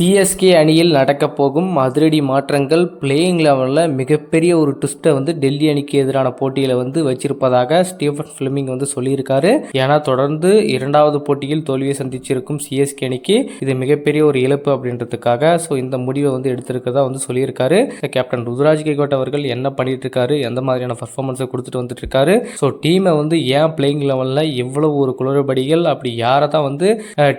CSK அணியில் நடக்கப் போகும் அதிரடி மாற்றங்கள் பிளேயிங் லெவலில் மிகப்பெரிய ஒரு ட்விஸ்ட்டை வந்து டெல்லி அணிக்கு எதிரான போட்டியில் வந்து வச்சிருப்பதாக ஸ்டீஃபன் ஃபிலிமிங் வந்து சொல்லியிருக்காரு. ஏன்னா தொடர்ந்து இரண்டாவது போட்டியில் தோல்வியை சந்திச்சிருக்கும் சிஎஸ்கே அணிக்கு இது மிகப்பெரிய ஒரு இழப்பு அப்படின்றதுக்காக ஸோ இந்த முடிவை வந்து எடுத்திருக்கதா வந்து சொல்லியிருக்காரு. கேப்டன் ருதுராஜ் கேகோட் அவர்கள் என்ன பண்ணிட்டு இருக்காரு எந்த மாதிரியான பர்ஃபார்மன்ஸை கொடுத்துட்டு வந்துட்டு இருக்காரு ஸோ டீமை வந்து ஏன் பிளேயிங் லெவலில் எவ்வளவு ஒரு குளறுபடிகள் அப்படி யாரை தான் வந்து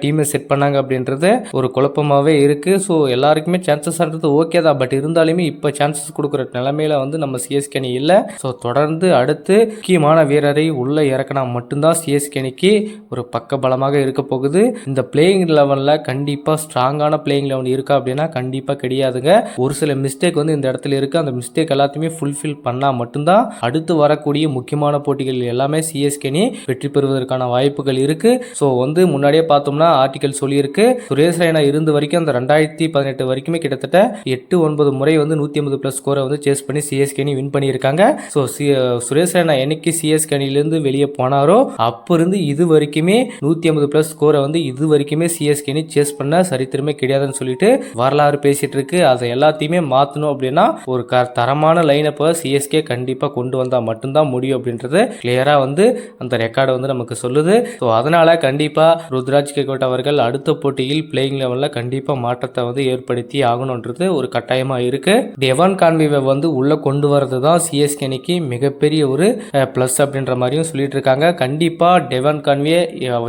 டீமை செட் பண்ணாங்க அப்படின்றது ஒரு குழப்பமாகவே இருக்குது ஸோ எல்லாருக்குமே சான்சஸ் ஆடுறது ஓகே தான். பட் இருந்தாலுமே இப்போ சான்சஸ் கொடுக்குற நிலமையில வந்து நம்ம சிஎஸ்கே அணி இல்லை. ஸோ தொடர்ந்து அடுத்து முக்கியமான வீரரை உள்ளே இறக்கினா மட்டும்தான் சிஎஸ்கே அணிக்கு ஒரு பக்க பலமாக இருக்க போகுது. இந்த பிளேயிங் லெவலில் கண்டிப்பாக ஸ்ட்ராங்கான பிளேயிங் லெவல் இருக்கா அப்படின்னா கண்டிப்பாக கிடையாதுங்க. ஒரு சில மிஸ்டேக் வந்து இந்த இடத்துல இருக்குது அந்த மிஸ்டேக் எல்லாத்தையுமே ஃபுல்ஃபில் பண்ணால் மட்டும்தான் அடுத்து வரக்கூடிய முக்கியமான போட்டிகள் எல்லாமே சிஎஸ்கே அணி வெற்றி பெறுவதற்கான வாய்ப்புகள் இருக்குது ஸோ வந்து முன்னாடியே பார்த்தோம்னா ஆர்டிகல் சொல்லியிருக்கு. சுரேஷ் ரெய்னா இருந்த வரைக்கும் அந்த ரெண்டாயிரத்தி பதினெட்டு வரைக்குமே கிட்டத்தட்ட எட்டு ஒன்பது முறை வந்து நூற்றி ஐம்பது ப்ளஸ் ஸ்கோரை வந்து சேஸ் பண்ணி சிஎஸ்கே அணி வின் பண்ணியிருக்காங்க. ஸோ சி சுரேஷ் ரெய்னா என்னைக்கு சிஎஸ்கே அணிலேருந்து வெளியே போனாரோ அப்போ இருந்து இது வரைக்குமே நூற்றி ஐம்பது ப்ளஸ் ஸ்கோரை வந்து இது வரைக்குமே சிஎஸ்கே அணி சேஸ் பண்ண சரித்திரமே கிடையாதுன்னு சொல்லிட்டு வரலாறு பேசிட்டு இருக்கு. அதை எல்லாத்தையுமே மாற்றணும் அப்படின்னா ஒரு க தரமான லைனப்பை சிஎஸ்கே கண்டிப்பாக கொண்டு வந்தால் மட்டும்தான் முடியும் அப்படின்றது கிளியராக வந்து அந்த ரெக்கார்டை வந்து நமக்கு சொல்லுது. ஸோ அதனால் கண்டிப்பாக ருத்ராஜ் கேகோட் அவர்கள் அடுத்த போட்டியில் பிளேயிங் லெவலில் கண்டிப்பாக மாற்றத்தை வந்து ஏற்படுத்தி ஆகணுன்றது ஒரு கட்டாயமாக இருக்குது டெவான் கான்விவை வந்து உள்ளே கொண்டு வரது தான் சிஎஸ்கே அணிக்கு மிகப்பெரிய ஒரு ப்ளஸ் அப்படின்ற மாதிரியும் சொல்லிட்டு இருக்காங்க. கண்டிப்பாக டெவான் கான்வே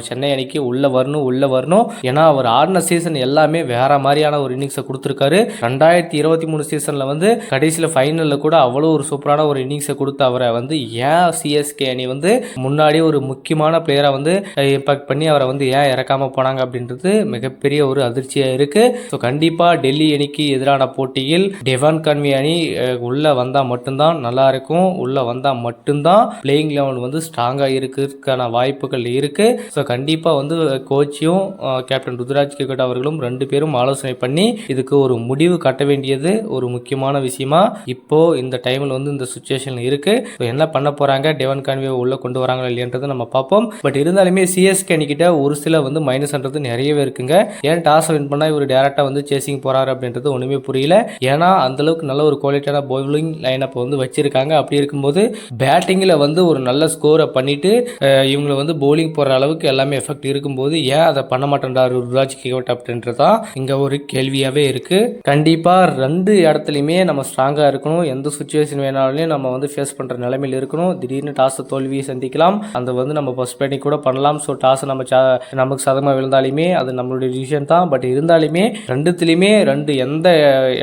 சென்னை அணிக்கு உள்ளே வரணும் உள்ளே வரணும். ஏன்னா அவர் ஆடின சீசன் எல்லாமே வேற மாதிரியான ஒரு இன்னிங்ஸை கொடுத்துருக்காரு. ரெண்டாயிரத்தி இருபத்தி மூணு சீசனில் வந்து கடைசியில் ஃபைனலில் கூட அவ்வளோ ஒரு சூப்பரான ஒரு இன்னிங்ஸை கொடுத்து அவரை வந்து ஏன் சிஎஸ்கே அணி வந்து முன்னாடி ஒரு முக்கியமான பிளேயராக வந்து இம்பாக்ட் பண்ணி அவரை வந்து ஏன் இறக்காமல் போனாங்க அப்படின்றது மிகப்பெரிய ஒரு அதிர்ச்சியாக இருக்குது ஸோ கண்டிப்பாக டெல்லி அணிக்கு எதிரான போட்டியில் டெவான் கன்வி அணி உள்ளே வந்தால் மட்டும்தான் நல்லா இருக்கும். உள்ளே வந்தால் மட்டும்தான் பிளேயிங் லெவன் வந்து ஸ்ட்ராங்காக இருக்கிறதுக்கான வாய்ப்புகள் இருக்குது ஸோ கண்டிப்பாக வந்து கோச்சியும் கேப்டன் ருத்ராஜ் கிரிக்கெட் அவர்களும் ரெண்டு பேரும் ஆலோசனை பண்ணி இதுக்கு ஒரு முடிவு கட்ட வேண்டியது ஒரு முக்கியமான விஷயமா இப்போ இந்த டைமில் வந்து இந்த சுச்சுவேஷன் இருக்கு. ஸோ என்ன பண்ண போறாங்க? டெவன் கான்வே உள்ள கொண்டு வராங்களா இல்லையன்றதை நம்ம பார்ப்போம். பட் இருந்தாலுமே சிஎஸ்கே அணிக்கிட்ட ஒரு சில வந்து மைனஸ்ன்றது நிறையவே இருக்குங்க. ஏன் டாஸ் வின் பண்ணால் இவர் டேரெக்டாக வந்து சேசிங் போகிறாரு அப்படின்றது ஒன்றுமே புரியல. ஏன்னா அந்தளவுக்கு நல்ல ஒரு குவாலிட்டியான பவுலிங் லைனப் வந்து வச்சுருக்காங்க. அப்படி இருக்கும்போது பேட்டிங்கில் வந்து ஒரு நல்ல ஸ்கோரை பண்ணிவிட்டு இவங்களை வந்து பவுலிங் போகிற அளவுக்கு எல்லாமே எஃபெக்ட் இருக்கும்போது ஏன் அதை பண்ண மாட்டேன்றாரு ருராஜ் அப்படின்றது தான் இங்கே ஒரு கேள்வியாகவே இருக்குது கண்டிப்பாக ரெண்டு இடத்துலையுமே நம்ம ஸ்ட்ராங்காக இருக்கணும். எந்த சுச்சுவேஷன் வேணாலும் நம்ம வந்து ஃபேஸ் பண்ணுற நிலைமையில் இருக்கணும். திடீர்னு டாஸை தோல்வியை சந்திக்கலாம். அந்த வந்து நம்ம ஃபஸ்ட் பேட்டிங் கூட பண்ணலாம். ஸோ டாஸை நம்ம நமக்கு சதமாக விழுந்தாலுமே அது நம்மளுடைய டிசிஷன் தான். பட் இருந்தாலுமே ரெண்டுத்துலேயுமே ரெண்டு எந்த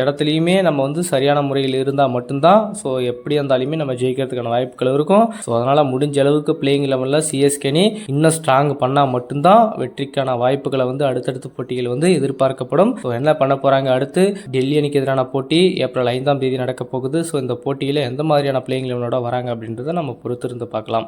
இடத்துலையுமே நம்ம வந்து சரியான முறையில் இருந்தால் மட்டும்தான் ஸோ எப்படி இருந்தாலுமே நம்ம ஜெயிக்கிறதுக்கான வாய்ப்புகள் இருக்கும். ஸோ அதனால் முடிஞ்ச அளவுக்கு பிளேயிங் லெவலில் சிஎஸ்கேனி இன்னும் ஸ்ட்ராங் பண்ணால் மட்டும்தான் வெற்றிக்கான வாய்ப்புகளை வந்து அடுத்தடுத்த போட்டிகள் வந்து எதிர்பார்க்கப்படும். ஸோ என்ன பண்ண போகிறாங்க அடுத்து டெல்லி அணிக்கு எதிரான போட்டி ஏப்ரல் ஐந்தாம் தேதி நடக்க போகுது. ஸோ இந்த போட்டியில் எந்த மாதிரியான பிளேயிங் லெவலோட வராங்க அப்படின்றத நம்ம பொறுத்திருந்து பார்க்கலாம்.